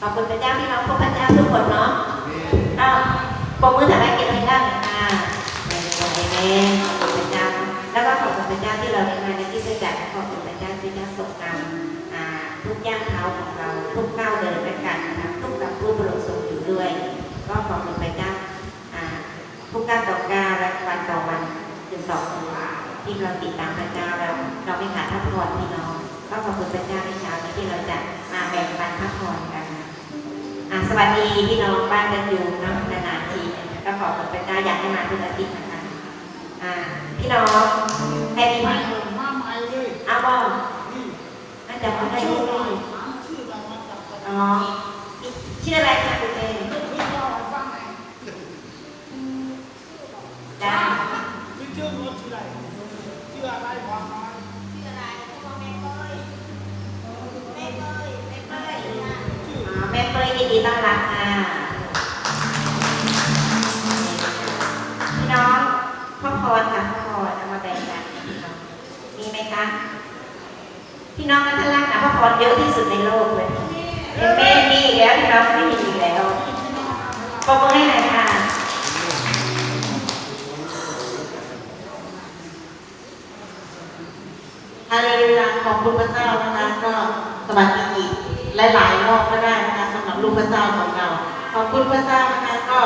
ขอบคุณพระเจ้าพี่น้องพวกพระเจ้าทุกคนเนาะอ้าวปมมือถ่ายให้เก็บให้ได้ค่ะในวันนี้ขอบคุณพระเจ้า แล้วก็ขอบคุณพระเจ้าที่เราได้มาในที่ประจักขอบคุณพระเจ้าที่ได้ทรงนำทุกย่างเท้าของเราทุกก้าวเดินด้วยกันนะคะทุกกับผู้บริสุทธิ์อยู่ด้วย ก็ขอบคุณพระเจ้าทุกก้าวต่อก้าวและวันต่อวันจนต่อวันที่เราติดตามพระเจ้าเราเราไม่ขาดพักผ่อนพี่น้อง ก็ขอบคุณพระเจ้าในเช้านี้ที่เราจะมาแบ่งปันพักผ่อนกัน สวัสดีพี่น้องบ้านกันอยู่เน้องนานๆทีก็ขอบคุณพระเจ้าอยากให้มาทุกอาทิตย์นะคะอ่าพี่น้องแฮปปี้มามามาใหม่เลยอาบอนี่น่าจะมาได้ชื่อด้อะวไรยถามชื่ออะไรมาจากไหนอ๋อชื่ออะไรคะคุณ น้องกัท่านล่างนะพ่อพรเยอะที่สุดในโลกเลยยังแม่มีอีกแล้วพี่น้องไม่มีอีกแล้วปรบมือให้หน่อยค่ะฮาเลลูยาขอบคุณพระเจ้านะคะก็สวัสดีอีกหลายๆรอบก็ได้นะคะสำหรับลูกพระเจ้าของเรา ขอบคุณพระเจ้านะคะก็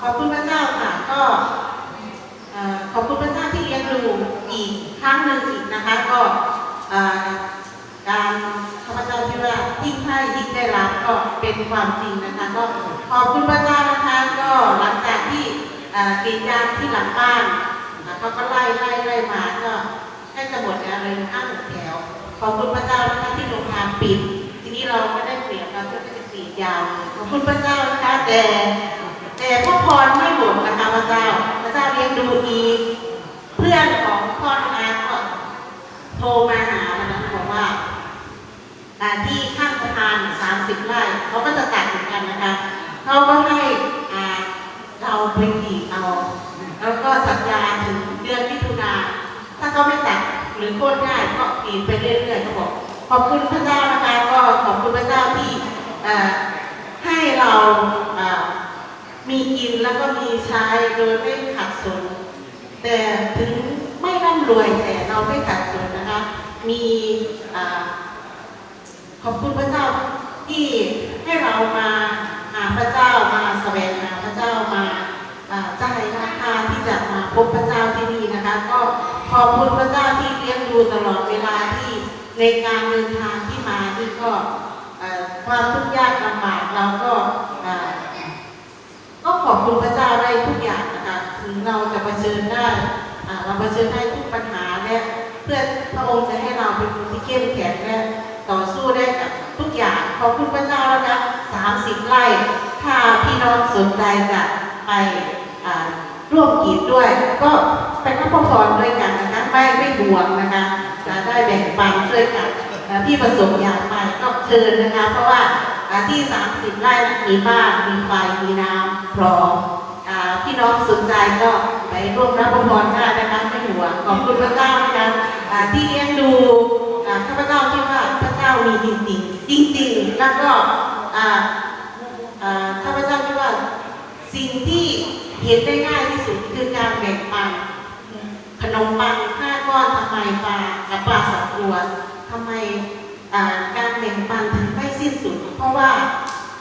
ขอบคุณพระเจ้าค่ะก็ขอบคุณพระเจ้าที่เลี้ยงดูอีกครั้งหนึ่งอีกนะคะก็ การข้าพเจ้าที่ว่ายิ่งให้ยิ่งได้รับก็เป็นความจริงนะคะก็ขอบคุณพระเจ้านะคะก็หลังจากที่กรีดยางที่หลังบ้านเขาก็ไล่ไล่ไล่มาก็ใกล้จะหมดแล้วเลยห้าหกแถวขอบคุณพระเจ้านะคะที่โรงงานปิด ทีนี้เราไม่ได้เปรียบเราก็จะกรีดยาวขอบคุณพระเจ้านะคะแต่แต่พ่อพรไม่หมดนะคะพระเจ้าพระเจ้าเลี้ยงดูอีกเพื่อนของพ่อนาก็โทรมาหาวันนั้นบอกว่า ที่ข้างสะพานสามสิบไร่เขาก็จะตัดเหมือนกันนะคะเขาก็ให้เราไปกรีเอา แล้วก็สัญญาถึงเดือนมิถุนาถ้าเขาไม่ตัดหรือโค่นง่ายก็ปีนไปเรื่อยๆเขาบอกขอบคุณพระเจ้านะคะก็ขอบคุณพระเจ้าที่ให้เรามีกินแล้วก็มีใช้โดยไม่ขัดสน แต่ถึงไม่ร่ำรวยแต่เราไม่ขัดสนนะคะ มี ขอบคุณพระเจ้าที่ให้เรามาหาพระเจ้ามาแสวงหาพระเจ้ามาจ่ายราคาที่จะมาพบพระเจ้าที่นี่นะคะ ก็ขอบคุณพระเจ้าที่เลี้ยงดูตลอดเวลาที่ในการเดินทางที่มาที่ก็ความทุกข์ยากลำบากเราก็เอ่อก็ขอบคุณพระเจ้าได้ทุกอย่างนะคะถึงเราจะเผชิญได้าเราเผชิญได้ทุกปัญหาและเพื่อพระองค์จะให้เราเป็นคนที่เข้มแข็งและต่อสู้ ขอบคุณพระเจ้านะคะสามสิบไร่ ถ้าพี่น้องสนใจจะไปร่วมกีดด้วย ก็ไปรับพรด้วยกันนะคะไม่ไม่ห่วงนะคะจะได้แบ่งปันช่วยกันอ่าที่ประสงค์อยากไปก็เชิญนะคะ เพราะว่าอ่าที่ 30 ไร่น่ะมีบ้านมีไฟมีน้ำพร้อมพี่น้องสนใจก็ไปร่วมรับพรได้นะคะไม่ห่วงขอบคุณพระเจ้านะคะที่เลี้ยงดูข้าพเจ้าที่ว่าพระเจ้ามีจริงๆ จริงๆ แล้วก็ข้าพเจ้าคิดว่าสิ่งที่เห็นได้ง่ายที่สุดคือการแบ่งปันขนมปังห้าก้อนทำไมปลากับปลาสองตัวทำไมการแบ่งปันถึงไม่สิ้นสุด เพราะว่า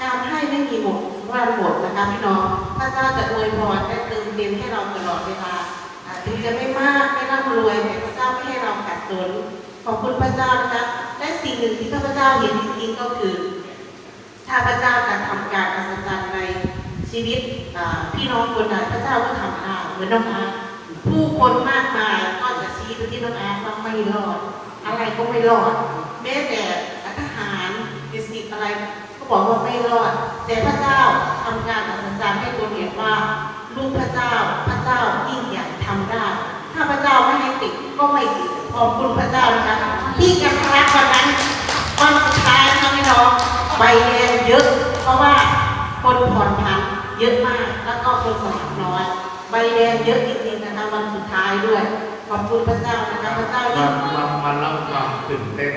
การให้ไม่มีหมดว่าหมดนะคะพี่น้องพระเจ้าจะอวยพรและเติมเต็มให้เราตลอดเวลาอ่าถึงจะไม่มากไม่ร่ำรวยแต่พระเจ้าไม่ให้เราขัดสนขอบคุณพระเจ้านะคะ และสิ่งหนึ่งที่ข้าพเจ้าเห็นจริงๆก็คือถ้าพระเจ้าจะทำการอัศจรรย์ในชีวิตพี่น้องคนใดพระเจ้าก็ทำได้เหมือนน้องอาร์ตผู้คนมากมายก็จะชี้ไปที่น้องอาร์ตว่าไม่รอด อะไรก็ไม่รอด แม้แต่ทหารดิสิตอะไรก็บอกว่าไม่รอด แต่พระเจ้าทำการอัศจรรย์ให้คนเห็นว่าลูกพระเจ้าพระเจ้ายิ่งใหญ่ทำได้ ถ้าพระเจ้าไม่ให้ติดก็ไม่ติดขอบคุณพระเจ้านะคะที่กันรักวันนั้นวันสุดท้ายนะพี่น้องใบแดงเยอะ เพราะว่าคนผ่อนผันเยอะมากแล้วก็คนสมัครน้อยใบแดงเยอะจริงๆนะคะวันสุดท้ายด้วย ขอบคุณพระเจ้านะคะพระเจ้ามายิ่งมามาเล่าความตื่นเต้น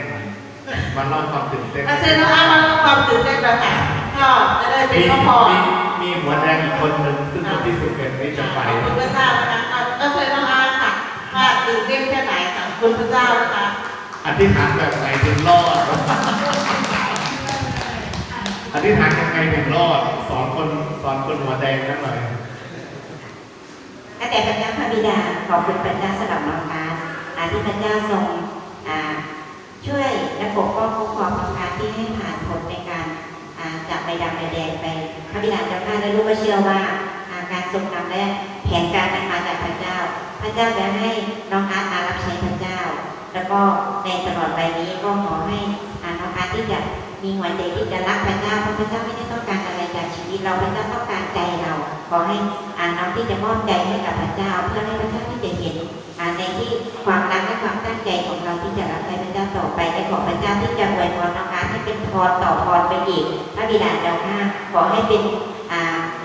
มาเล่าความตื่นเต้นอาเซนอามาเล่าความตื่นเต้นประกาศก็จะได้เป็นมีข้อพรมีมีหัวแดงอีกคนหนึ่งซึ่งวันที่สิบเอ็ดนี้จะไปขอบคุณพระเจ้านะคะ ว่าตื่นเต้นแค่ไหนค่ะขอบคุณพระเจ้านะคะอธิษฐานแบบไหนถึงรอด อธิษฐานยังไงถึงรอด สอนคนสอนคนหัวแดงนั่นหน่อยข้าแต่พระเจ้าพระบิดาขอบคุณพระเจ้าสำหรับน้องการอาที่พระเจ้าทรงอ่าช่วยและปกป้องคุ้มครองน้องการที่ให้ผ่านพ้นในการอ่าจับใบดำใบแดงไป พระบิดาเจ้าข้าและลูกก็เชื่อว่าอ่าการทรงนำและแผนการ ระเจ้าจะให้น้องอาร์ตมารับใช้พระเจ้า แล้วก็ในตลอดไปนี้ก็ขอให้น้องอาร์ตที่จะมีหัวใจที่จะรักพระเจ้าเพราะพระเจ้าไม่ได้ต้องการอะไรจากชีวิตเราพระเจ้าต้องการใจเรา ขอให้อ่าน้องที่จะมอบใจให้กับพระเจ้า เพื่อให้พระเจ้าที่จะเห็นอ่าในที่ความรักและความตั้งใจของเราที่จะรับใช้พระเจ้าต่อไปและขอพระเจ้าที่จะอวยพรน้องอาร์ตให้เป็นพรต่อพรไปอีกพระบิดาเจ้าข้าขอให้เป็น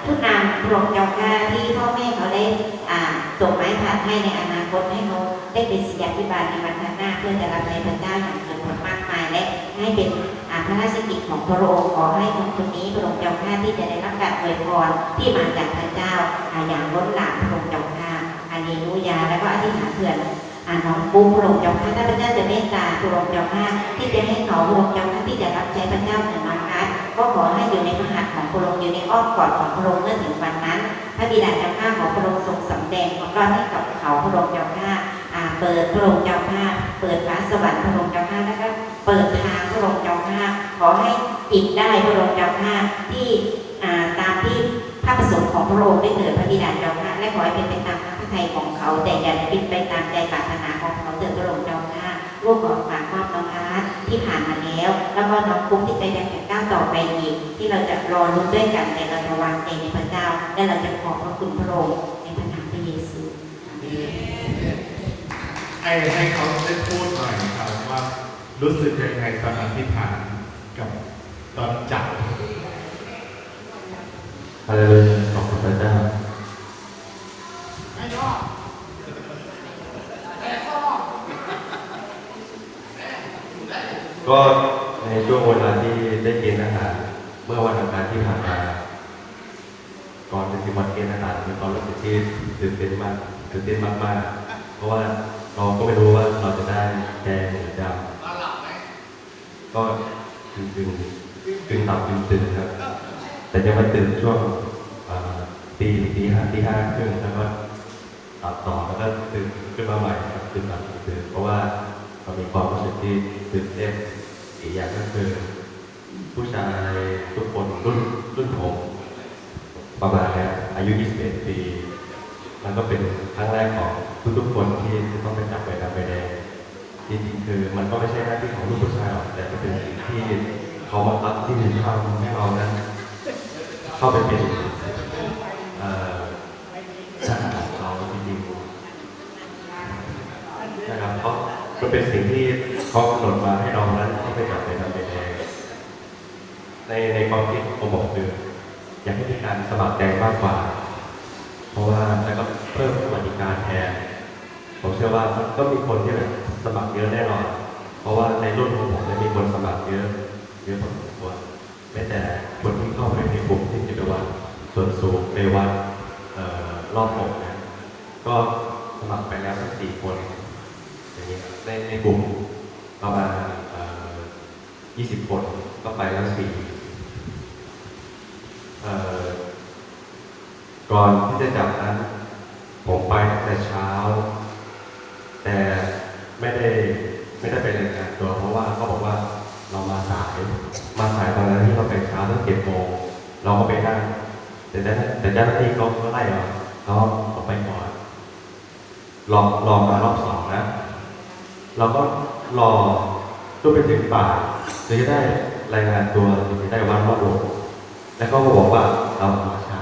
ผู้นำพระองค์เจ้าข้าที่พ่อแม่เขาได้ส่งไม้ผัดให้ในอนาคตให้เขาได้เป็นศิษยาภิบาลในวันข้างหน้า เพื่อจะรับใช้พระเจ้าอย่างเกิดผลมากมายและให้เป็นพระราชกิจของพระองค์ขอให้คนคนนี้พระองค์เจ้าข้าที่จะได้รับการอวยพรที่มาจากพระเจ้าอย่างล้นหลามพระองค์เจ้าข้าอาเลลูยาแล้วก็อธิษฐานเผื่อน้องปุ้มพระองค์เจ้าข้าถ้าพระเจ้าจะเมตตาพระองค์เจ้าข้าที่จะให้เขาพระองค์เจ้าข้าที่จะรับใช้พระเจ้าเหนือมาคัด ก็ขอให้อยู่ในพระหัตถ์ของพระองค์อยู่ในอ้อมกอดของพระองค์เมื่อถึงวันนั้น พระบิดาเจ้าข้าของพระองค์ทรงสำแดงของเราให้กับเขาพระองค์เจ้าข้าเปิดพระองค์เจ้าข้าเปิดฟ้าสวรรค์พระองค์เจ้าข้าแล้วก็เปิดทางพระองค์เจ้าข้าขอให้จิตได้พระองค์เจ้าข้าที่ตามที่พระประสงค์ของพระองค์ได้เกิดพระบิดาเจ้าข้าและขอให้เป็นไปตามพระทัยของเขาแต่อย่าเป็นไปตามใจปรารถนาของเขาเถิดพระองค์เจ้าข้าร่วมขอฝากมอบน้องอาร์ต ที่ผ่านมาแล้ว แล้วก็น้องคุ้มที่ใจแดงแก่ก้าวต่อไปอีก ที่เราจะรอลุ้นด้วยกันในเราจะวางใจในพระเจ้า และเราจะขอบพระคุณพระองค์ในพระนามพระเยซูให้ให้เขาได้พูดหน่อยครับว่ารู้สึกยังไงตอนอธิษฐานกับตอนจับฮาเลลูยาขอบคุณพระเจ้า ไม่รอดแต่ก็รอด ก็ในช่วงเวลาที่ได้กินอาหารเมื่อวันอังคารที่ผ่านมาก่อนจะถึงวันเกณฑ์อาหารเป็นความรู้สึกที่ตื่นเต้นมากตื่นเต้นมากๆ เพราะว่าเราก็ไม่รู้ว่าเราจะได้แดงหรือดำก็กึ่งกึ่งกึ่งหลับกึ่งตื่นครับ แต่จะมาตื่นช่วงตีตีห้าตีห้าครึ่งแล้วก็หลับต่อแล้วก็ตื่นขึ้นมาใหม่ครับตื่นหลับตื่นตื่นเพราะว่าเรามีความรู้สึกที่ตื่นเต้น อีกอย่างก็คือ ผู้ชายทุกคนรุ่นรุ่นผมประมาณนี้อายุ 21 ปี มันก็เป็นครั้งแรกของทุกๆคนที่จะต้องไปจับใบดำใบแดงจริงๆคือมันก็ไม่ใช่หน้าที่ของลูกผู้ชายหรอกแต่มันเป็นสิ่งที่เขาบังคับที่จะทำให้เรานั้น เข้าไปเป็นเอ่อทหารของเราจริงๆนะครับเพราะมันเป็นสิ่งที่เขากำหนดมาให้เรานั้นต้องไปจับไปทำไปแดง ในในความคิดผมบอกคืออยากให้มีการสมัครใจมากกว่า เพราะว่าแล้วก็เพิ่มสวัสดิการแทนผมเชื่อว่าก็มีคนที่แบบสมัครเยอะแน่นอน เพราะว่าในรุ่นของผมเนี่ยมีคนสมัครเยอะเยอะพอสมควรแม้แต่คนที่เข้าไปในกลุ่มที่จะไปวัดส่วนสูงไปวัดเอ่อรอบอกเนี่ยก็สมัครไปแล้วสักสี่คนอย่างนี้ในในกลุ่มประมาณยี่สิบคนก็ไปแล้วสี่ ก่อนที่จะจับนั้น ผมไปตั้งแต่เช้า แต่ไม่ได้ไม่ได้ไปรายงานตัวเพราะว่าเขาบอกว่าเรามาสาย มาสายตอนนั้นที่เราไปเช้าตั้งเจ็ดโมงเราก็ไปนั่งแต่เจ้าแต่เจ้าหน้าที่เขาก็ไล่เราเราออกไปก่อนรอรอมารอบสองนะเราก็รอจนไปถึงป่าถึงจะได้รายงานตัวถึงจะได้วันรอบโลก แล้วก็บอกว่าเราช้า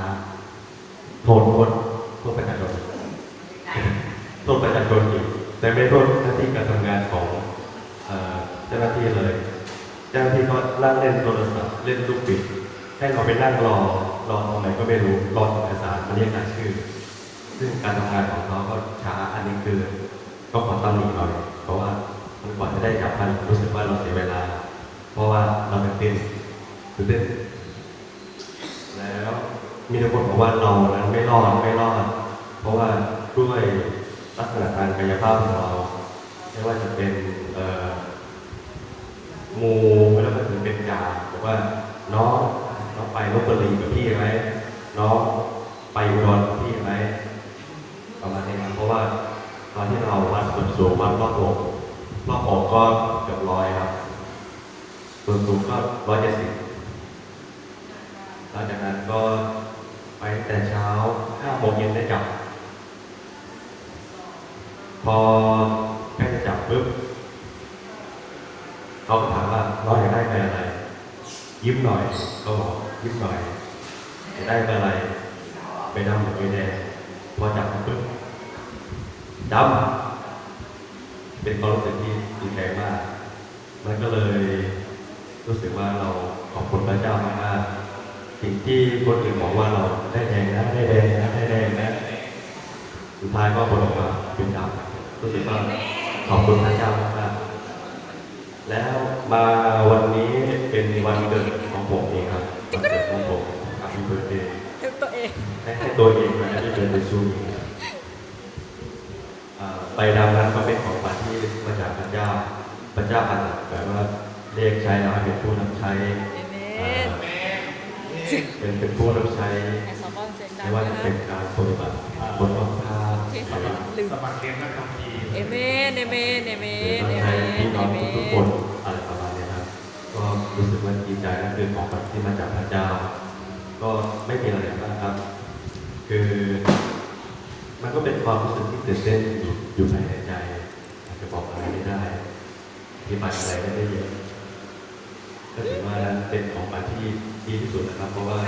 โทษโทษโทษประชาชนโทษประชาชนอีกแต่ไม่โทษหน้าที่การทำงานของเจ้าหน้าที่เลย เจ้าหน้าที่ก็นั่งเล่นโทรศัพท์เล่นลูกบิดให้เราไปนั่งรอรอตรงไหนก็ไม่รู้รอเอกสารมาเรียกรายชื่อ ซึ่งการทำงานของเขาก็ช้าอันนี้คือก็ขอตำหนิหน่อย เพราะว่ามันกว่าจะได้จับมันรู้สึกว่าเราเสียเวลา เพราะว่าเราเป็นเต้นตื่นเต้น มีแต่คนบอกว่าเรานั้นไม่รอดไม่รอด เพราะว่าด้วยลักษณะทางกายภาพของเรา ไม่ว่าจะเป็นเอ่องูไม่ว่าจะเป็นกาบอกว่าน้องน้องไปลบบุรีกับพี่ไหมน้องไปอุดรกับพี่ไหมประมาณนี้ครับเพราะว่าตอนที่เราวัดส่วนสูงวัดรอบอกรอบอกก็เกือบร้อยครับส่วนสูงก็ร้อยเจ็ดสิบหลังจากนั้นก็ ไปแต่เช้าห้าโมงเย็นได้กลับ พอใกล้จะจับปุ๊บเขาก็ถามว่าเราอยากได้ไปอะไร ยิ้มหน่อยเขาบอกยิ้มหน่อยอยากได้ไปอะไร ไปดำหรือไปแดงพอจับปุ๊บดำเป็นความรู้สึกที่ดีใจมากมันก็เลยรู้สึกว่าเราขอบคุณพระเจ้ามากๆ สิ่งที่คนอื่นบอกว่าเราได้แดงนะได้แดงนะได้แดงนะสุดท้ายก็ผลออกมาเป็นดำรู้สึกว่าขอบคุณพระเจ้ามากๆแล้วมาวันนี้เป็นวันเกิดของผมเองครับวันเกิดของผมอ p ี b เ r อร์เดย์ตัวเองให้ให้ตัวเองนะที่เป็นในซูมใบดำนั้นก็เป็นของขวัญที่มาจากพระเจ้าพระเจ้าอาจจะแบบว่าเรียกใช้เราให้เป็นผู้นำใช้ เอเมอ่านเป็นเป็นผู้รับใช้ไอซอบอนเซนดัไม่งว่านะจะคะเป็นการปฏิบัติบทบังคับโอเคค่ะลืมสมัครเรียนนักธรรมทีร์เอเมนเอเมนเอเมหรือนเอรับเมใช้พี่นน้เอองเมทุกๆคนนอะไรประมาณนี้ครับก็รู้สึกว่าดีใจและคือของขวัญที่มาจากพระเจ้า ก็ไม่มีอะไรมากครับ คือ มันก็เป็นความรู้สึกที่ตื่นเต้นอยู่อยู่ภายในใจอาจจะบอกอะไรไม่ได้อธิบายอะไรไม่ได้เยอะก็ถือว่าเป็นของขวัญที่ ดีที่สุดนะครับ เพราะว่า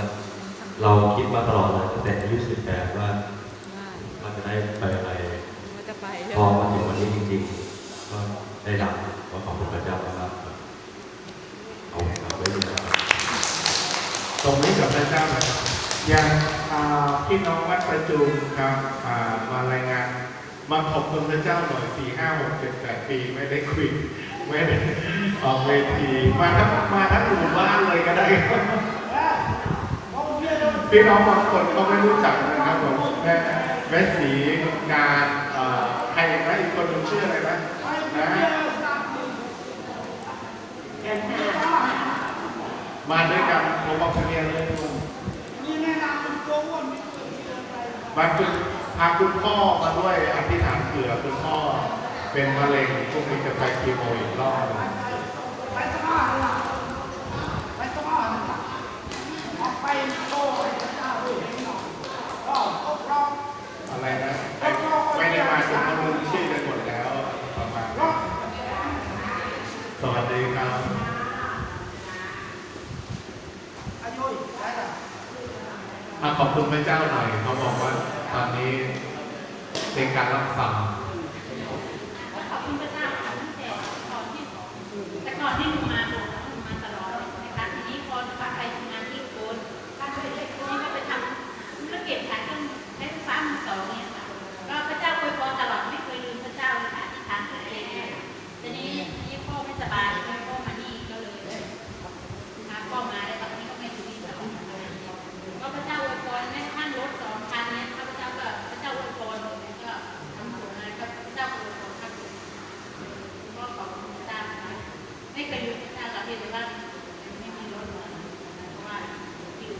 เราคิดมาตลอดเลยตั้งแต่อายุ18ว่าเราจะได้ไปอะไรว่าจะไปพอมาถึงวันนี้จริงๆ ก็ได้รับก็ขอบคุณพระเจ้ามากครับเอาครับไว้ดีนะครับตรงนี้กับพระเจ้านะครับยังอ่าพี่น้องวัดประจุมครับอ่ามารายงานมาขอบคุณพระเจ้าหน่อยสี่ห้าหกเจ็ดแปดปีไม่ได้คุยไม่ได้ออกเวทีมาทั้งมาทั้งหมู่บ้านเลยก็ได้ครับ พี่น้องบางคนเขาไม่รู้จักนะครับผมแม่แม่สีงานเอ่อใครนะอีกคนหนึงชื่ออะไรนะนะมาด้วยกันผมบอกเรียนเลยลุงนี่แนะนำเป็นโจ้ว่ามีเกิดที่อะไรมาคุณพาคุณพ่อมาด้วยอธิษฐานเผื่อคุณพ่อเป็นมะเร็งพรุ่งนี้จะไปคีโมอีกรอบหนึ่ง ไปตลาดล่ะไปตลาดล่ะออกไปโจ้ไปเจ้าเองเนาะก็ครบรอบ อะไรนะไม่ไม่ได้มาจนเขาลืมชื่อกันหมดแล้วประมาณนั้นสวัสดีครับอขอบคุณพระเจ้าหน่อยเขาบอกว่าตอนนี้เป็นการรักษา ขอบคุณพระเจ้าค่ะตั้งแต่ก่อนที่แต่ก่อนที่หนูมาหนูหนูมาตลอดเลยนะคะทีนี้พอหนูไปทำงานที่โกนป้าไปเล็กคนนี้ก็ไปทำธุรกิจขายเครื่องใช้ไฟฟ้ามือสองเนี่ยค่ะก็พระเจ้าอวยพรตลอดไม่เคยลืมพระเจ้าเลยค่ะที่ทางตัวเองเนี่ยทีนี้ที่พ่อไม่สบายพ่อมานี่ก็เลยพาพ่อมาแล้วตอนนี้ก็ไม่อยู่ที่เราก็พระเจ้าอวยพรแม้กระทั่งรถสองคันเนี่ยพระเจ้าก็พระเจ้าอวยพรก็ทำส่งอะไรก็พระเจ้าอวยพรครับ ก็ขอบคุณพระเจ้านะคะไม่เคยลืมพระเจ้าค่ะเพียงแต่ว่าไม่มีรถมาเพราะว่าที่อยู่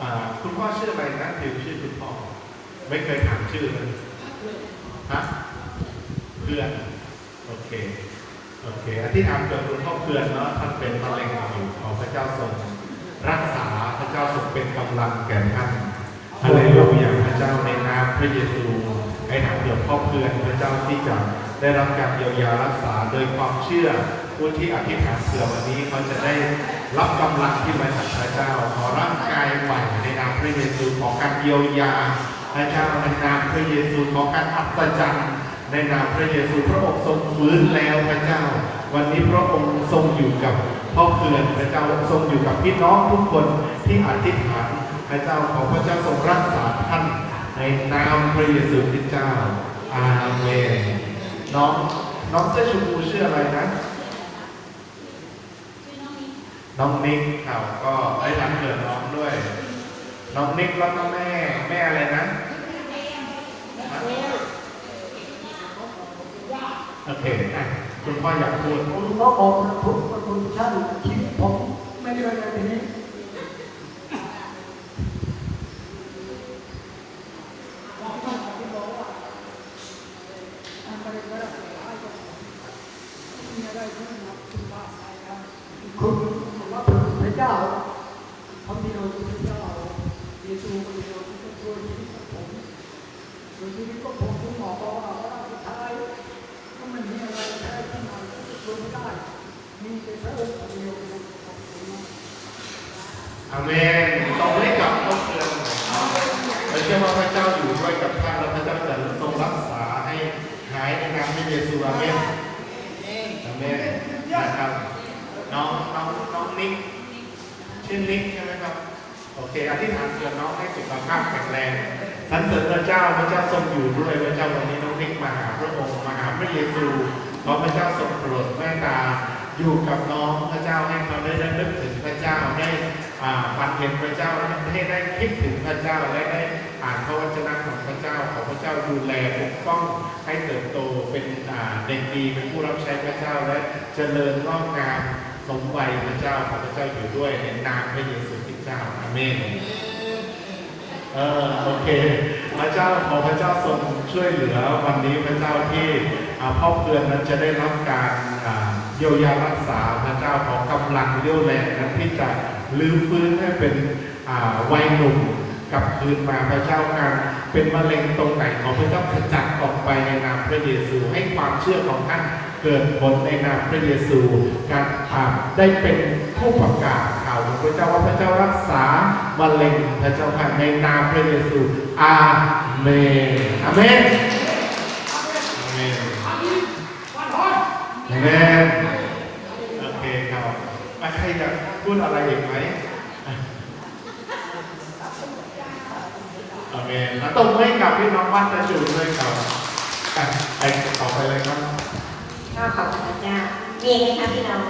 อ่าคุณพ่อชื่ออะไรนะถือชื่อคุณพ่อ ไม่เคยถามชื่อเลยฮะเพื่อน โอเค โอเคอธิษฐานเกิดคุณพ่อเพื่อนเนาะท่านเป็นมะเร็งอยู่ขอพระเจ้าทรงรักษาพระเจ้าทรงเป็นกำลังแก่ท่านฮาเลลูยาพระเจ้าในนามพระเยซูไอ้ถามเกี่ยวพ่อเพื่อนพระเจะได้รับการเยียวยารักษาโดยความเชื่อผู้ที่อธิษฐานเผื่อวันนี้เขาจะได้รับกำลังที่มาจากพระเจ้าขอร่างกายใหม่ในนามพระเยซูขอการเยียวยาพระเจ้าในนามพระเยซูขอการอัศจรรย์ในนามพระเยซูพระองค์ทรงฟื้นแล้วพระเจ้า วันนี้พระองค์ทรงอยู่กับพ่อเพื่อนพระเจ้าทรงอยู่กับพี่น้องทุกคนที่อธิษฐานพระเจ้าขอพระเจ้าทรงรักษาท่านในนามพระเยซูคริสต์เจ้า อาเมนน้องน้องเสื้อชมพูชื่ออะไรนะ น้องนิกเขาก็ได้รับเกิดน้องด้วย น้องนิกแล้วก็แม่แม่อะไรนะโอเคอะคุณพ่ออยากพูดผมก็ขอบคุณพระคุณท่านชีวิตผมไม่ได้เป็นแบบนี้คุณว่าพระเจ้าพระบิดาพระเจ้าเยซูพระบิดาที่ช่วยชีวิตผมช่วยชีวิตของผมคุณหมอบอกว่าว่าสุดท้ายก็มันมีอะไรแท้ที่มันช่วยไม่ได้ มีแต่พระองค์เดียวขอบคุณมาก อาเมนต้องให้กับครอบครัวเราเชื่อว่าพระเจ้าอยู่ด้วยกับท่านและพระเจ้าจะทรงรักษาให้หายในนามพระเยซูอาเมนอาเมนนะครับน้องน้องน้องนิก ชื่อนิกใช่ไหมครับ โอเค อธิษฐานเพื่อน้องให้สุขภาพแข็งแรงสรรเสริญพระเจ้าพระเจ้าทรงอยู่ด้วยพระเจ้าวันนี้น้องนิกมาหาพระองค์มาหาพระเยซูขอพระเจ้าทรงโปรดเมตตาอยู่กับน้องพระเจ้าให้เขาได้ระลึกถึงพระเจ้าได้อ่าฝันเห็นพระเจ้าให้ได้คิดถึงพระเจ้าและได้อ่านพระวจนะของพระเจ้าขอพระเจ้าดูแลปกป้องให้เติบโตเป็นเด็กดีเป็นผู้รับใช้พระเจ้าและเจริญงอกงาม สมวัยพระเจ้าขอพระเจ้าอยู่ด้วยในนามพระเยซูคริสต์เจ้าอาเมนเออโอเค พระเจ้าขอพระเจ้าทรงช่วยเหลือวันนี้พระเจ้าที่อาพ่อเพื่อนนั้นจะได้รับการเยียวยารักษาพระเจ้าขอกำลังเรี่ยวแรงนั้นที่จะลื้อฟื้นให้เป็นอาวัยหนุ่มกลับคืนมาพระเจ้าการเป็นมะเร็งตรงไหนของพระเจ้าขจัดออกไปในนามพระเยซูให้ความเชื่อของท่าน เกิดผลในนามพระเยซู การอ่าได้เป็นผู้ประกาศข่าวของพระเจ้าว่าพระเจ้ารักษามะเร็งพระเจ้าผ่านในนามพระเยซู อาเมนอาเมนอาเมนอาเมนโอเคครับอะใครอยากพูดอะไรอีกไหมอาเมนแล้วตรงให้กับพี่น้องวัดจะจูด้วยครับไปต่อไปเลยครับ ก็ขอบคุณพระเจ้ามีไหมคะพี่น้อง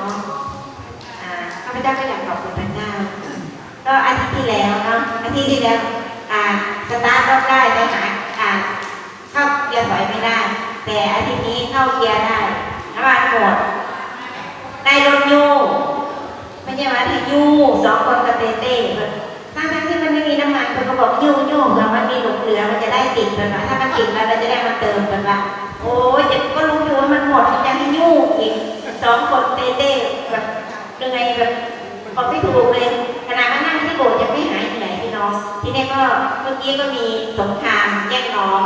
ข้าพเจ้าก็อยากขอบคุณพระเจ้า ก็อาทิตย์ที่แล้วเนาะอาทิตย์ที่แล้วสตาร์ทรถได้ไปหาอ่าเข้าเกียร์ถอยไม่ได้ แต่อาทิตย์นี้เข้าเกียร์ได้น้ำมันหมดได้รถยูไม่ใช่ว่าที่ยูสองคนกับเต้เต้ ไม่มีน้ำมันเพิ่นก็บอกยูยูเผื่อมันมีหลงเหลือมันจะได้ติดเพิ่นว่าถ้ามันติดแล้วเราจะได้มาเติมเพิ่นว่าโอ้ยจ็บก็รู้อยู่ว่ามันหมดยังให้ยุ่งอีกสองคนเต้เต้แบบเหนื่อยแบบบอกไม่ถูกเลยขนาดมานั่งที่โบสถ์ยังไม่หายเหนื่อยพี่น้อง ที่นี่ก็เมื่อกี้ก็มีสงครามแย่งน้อง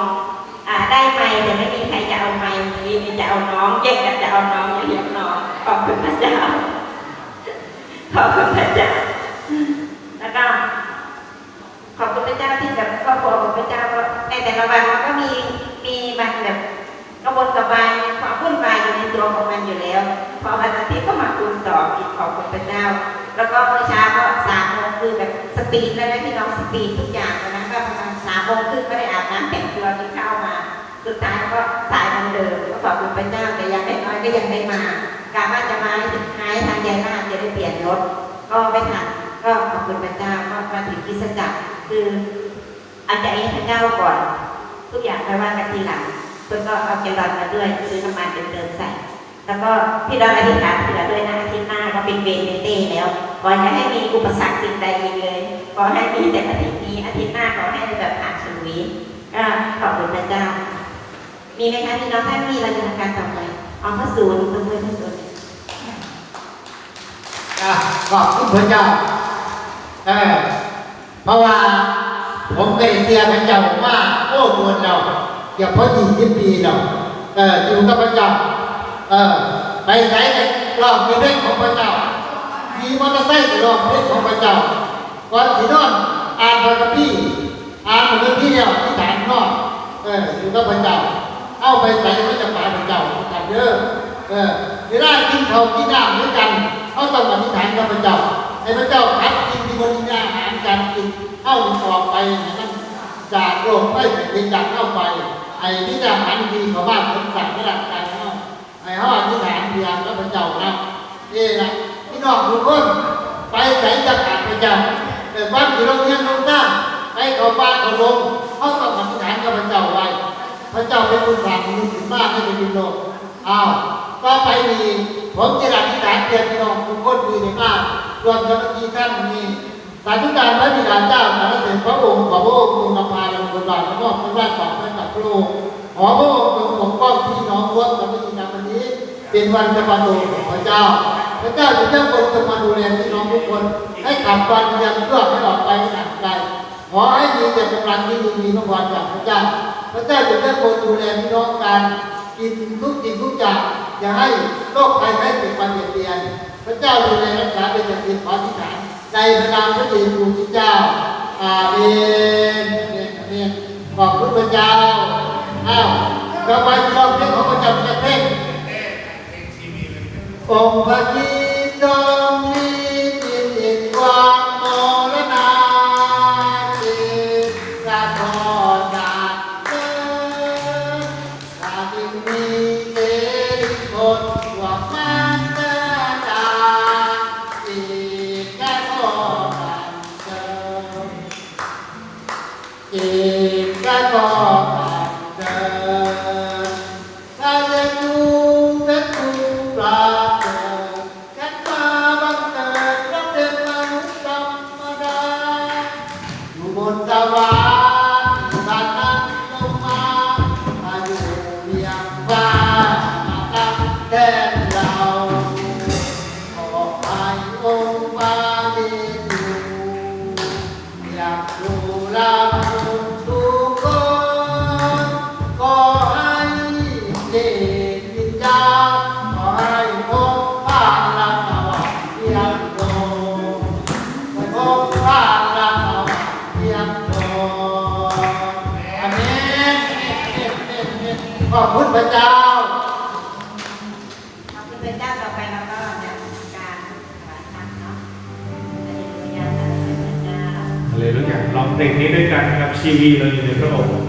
อ่าได้ไม้แต่ไม่มีใครจะเอาไม้มีมีจะเอาน้องแย่งกันจะเอาน้องอย่าเลี้ยงน้องขอบคุณพระเจ้าขอบคุณพระเจ้า ขอบคุณพระเจ้าที่แบบครอบครัวของพระเจ้าในแต่ละวันมันก็มีมีมันแบบกระบวนกระบายความวุ่นวายอยู่ในตัวของมันอยู่แล้วพอวันอาทิตย์ก็มาคูณต่ออีกขอบคุณพระเจ้า แล้วก็เมื่อเช้าก็สามโมงคือแบบสปีดแล้วนะพี่น้องสปีดทุกอย่างแล้นะก็ประมาณสามโมงครึ่งก็ได้อาบน้ำแต่งตัวกินข้าวมาสุดท้ายก็สายเหมันเดิมก็ขอบคุณพระเจ้าแต่ยังไม่น้อยก็ยังไม่มากะว่าจะมาให้ถึงท้ายทางยายนาจะได้เปลี่ยนรถก็ไม่ทันก็ขอบคุณพระเจ้าก็มาถึงกิจจักร คือเอาใจให้พระเจ้าก่อน ทุกอย่างไปว่ากันทีหลังเพื่อนก็เอาแกลอนมาด้วยซื้อน้ำมันเป็นเติมใส่ แล้วก็พี่ดอนอธิษฐานเผื่อด้วยนะอาทิตย์หน้าก็เป็นเวรเป็นเต้แล้วขออย่าให้มีอุปสรรคสิ่งใดอีกเลยขอให้มีแต่อาทิตย์นี้อาทิตย์หน้าขอให้แบบผ่านชีวิตก็ขอบคุณพระเจ้า มีไหมคะพี่น้องถ้ามีเราจะทำการต่อไปเอาพระศูนย์ตัวเพื่อนพระศูนย์อะขอบคุณพระเจ้า เพราะว่าผมเคยเสียพระเจ้าว่าโอ้ควรเราอย่าพอยี่สิบปีเราเอออยู่กับพระเจ้าเออไปไหนกันร้องเพลงของพระเจ้า มีมอเตอร์ไซค์ก็ร้องเพลงของพระเจ้าก่อนที่นอนอ่านพระคัมภีร์อ่านพระคัมภีร์แล้วที่ฐานนอนเอออยู่กับพระเจ้าเอาไปใส่พระเจ้าป่าพระเจ้ากันเด้อเออเวลากินข้าวกินน้ำด้วยกันเอาต้องอธิษฐานกับพระเจ้าให้พระเจ้าคัดสิ่งที่บริญญาหา การกินเอาออไปให้มันจากโรคไม่เป็นจากเข้าไป ไอ้ที่จะหันดีเขาบ้านคนสั่งไม่หลักการเอาไอ้เขาอธิษฐานเพียงกับพระเจ้านะเอ้ล่ะพี่น้องทุกคนไปไหนจะขาดพระจ้าแต่บ้านที่เราเรียนเราสร้างให้เขาบ้านเขาลงเขาต้องอธิษฐานกับพระเจ้าไว้พระเจ้าเป็นผู้สร้างมนุษย์ขึ้นมาให้เป็นดินโลกอ้าวก็ไปมีผมจะอธิษฐานเพียงพี่น้องทุกคนมีในมากรวมทั้งที่ท่านมี สาธุการพระบิดาเจ้าสารเสด็จพระองค์ขอพระองค์ทรงนำพาเราบนบาทและมอบพระราชของพระกับพระองค์ขอพระองค์ทรงปกป้องพี่น้องร่วมกับพระบิดาวันนี้ เป็นวันจะมาโดของพระเจ้า พระเจ้าจะเจ้าคนจะมาดูแลพี่น้องทุกคน ให้ขับวันยังเชื่อให้ออกไปห่างไกลขอให้มีแต่กำลังที่ดีมีพระพรจากพระเจ้า พระเจ้าจะเจ้าคนดูแลพี่น้องการกินทุกสิ่งทุกอย่างอย่าให้โรคภัยไข้เจ็บมาเบียดเบียน พระเจ้าดูแลรักษาเป็นอย่างดีขอที่ฐาน ในพระนามพระเยซูคริสต์เจ้าอาเมนเมนอาเมนขอบคุณพระเจ้าอ้าวเราไปร้องเพลงของพระจำประเทศองค์พระคิด พี ระเจ้าขอบคุณพระเจ้าต่อไปเราก็จะทำการถวายทานเนาะอะยาสรรเสริญพระเจ้าเลยรู้จักร้องเพลงนี้ด้วยกันนะครับชีวีเราอยู่ในพระองค์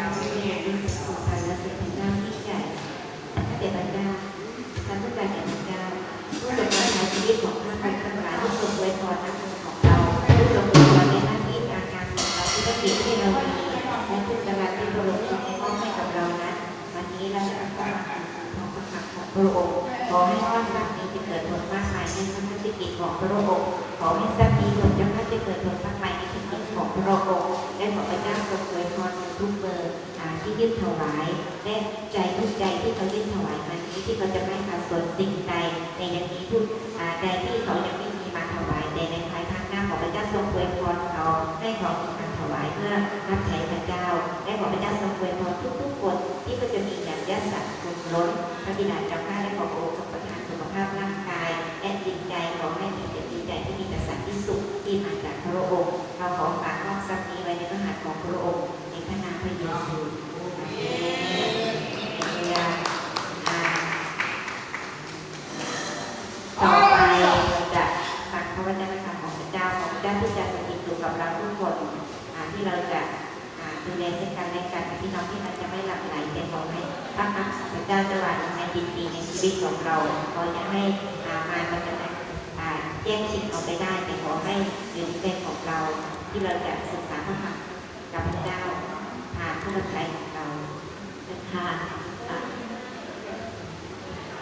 ได้ในเจ้าที่มีด้วยสุขสันต์และสิ่งพระเจ้าที่ใหญ่พระเดชพระเจ้าทำทุกการแก่พระเจ้าผู้ทรงรักษาชีวิตของท่านไปทั้งหลายผู้ทรงอวยพรนักของเราผู้ทรงอวยพรในหน้าที่การงานของเราธุรกิจที่เรามีและทุกประการที่พระองค์ทรงมอบให้กับเรานั้นวันนี้เราจะเข้ามของพระพักตร์ของพระองค์ขอให้ข้าพเจ้านี้จะเกิดผลมากมายในพระธุรกิจของพระองค์ขอให้ทรัพย์นี้งจำพัดจะเกิดผลมาก มายในธุรกิจของพระองค์และขอพระเจ้าทรงอวยพรทุกเบอร์ที่ยื่นถวายและใจทุกใจที่เขายื่นถวายมานี้ที่เขาจะไม่ขาดส่วนสิ่งใดในย่างนี้ทุกอ่าใดที่เขายังไม่มีมาถวายแต่ในภายภาคหน้าขอพระเจ้าทรงอวยพรเขาให้เขามีมาถวายเพื่อรับใช้พระเจ้าและขอพระเจ้าทรงอวยพรทุกๆคนที่ก็จะมีอย่างยัสัตว์คุณล้นพระบิดาเจ้าข้า พระองค์ในพระนามพระเยซูต่อไปเราจะฟังพระวจนะของพระเจ้าของพระเจ้าที่จะสถิตอยู่กับเราทุกคนที่เราจะดูแลซึ่งกันในการพี่น้องที่มันจะไม่หลับไหลแต่ขอให้พระคำของพระเจ้าจะหวาลงในดีในชีวิตของเราขออย่ให้มามันจะแย่งชิงเอาไปได้แต่ขอให้อยู่ในของเราที่เราจะศึกษาพระคำ กับพ